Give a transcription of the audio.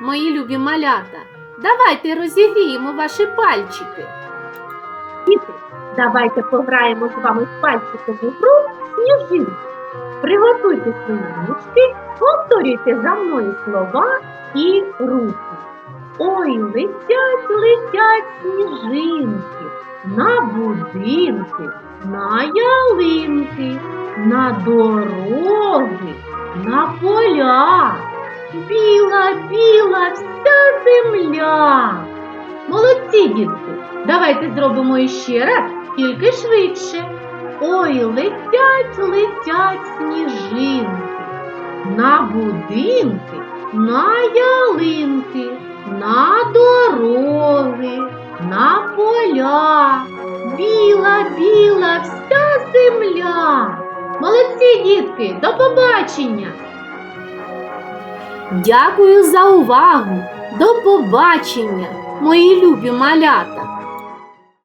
мої любі малята. Давайте розігріємо ваші пальчики. Діти, давайте пограємо з вами в пальчикову гру сніжинки. Приготуйте свої ручки, повторюйте за мною слова і рухи. Ой, летять, летять сніжинки на будинки, на ялинки, на дороги, на поля. Біла, біла вся земля. Молодці, дітки! Давайте зробимо іще раз, тільки швидше. Ой, летять, летять сніжинки. На будинки, на ялинки, на дороги, на поля. Біла, біла вся земля. Молодці, дітки, до побачення! Дякую за увагу. До побачення, мої любі малята.